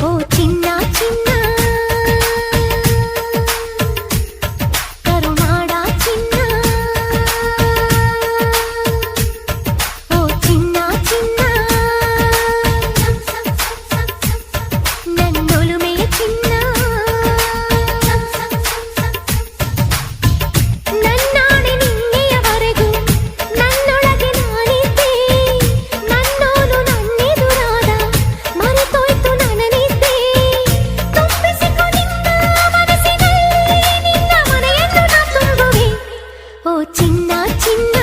ఓ చిన్నా 听歌